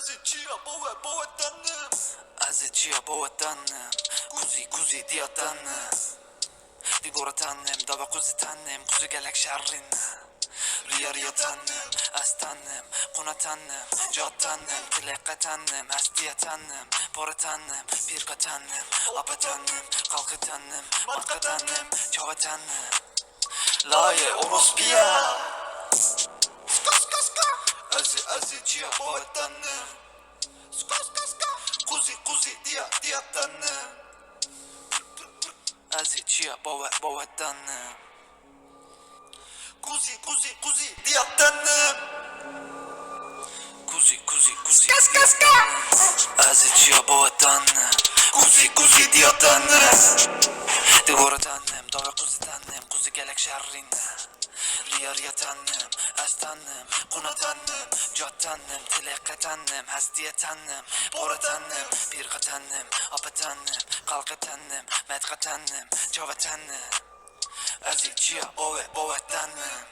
Azıcıya bova bova tanım. Azıcıya bova tanım. Kuzi kuzi diya tanım. Digora tanım dava kuzi tanım. Kuzi gelek şerrin Riya riya tanım Az tanım. Kuna tanım Jat tanım. Tileka tanım Astiya tanım. Bora tanım Pirka tanım. Apa tanım Kalkı tanım. Matka tanım Çava tanım. Laye orospiya Ska ska ska Kuzi kuzi diya diya bova bova tanım Kuzi kuzi kuzi diya tanım Kuzi kuzi kuzi Kas kas kas bova tanım Kuzi kuzi diya tanım Digora tanım Dava kuzi tanım Kuzi gelek şerrin. Riya riya tanım Az tanım Kuna tanım Jat tanım Tileka tanım Hastiye tanım Bora tanım Pirka tanım Apa tanım Kalka tanım Medka tanım Çava tanım Azıcıya bove bove tanım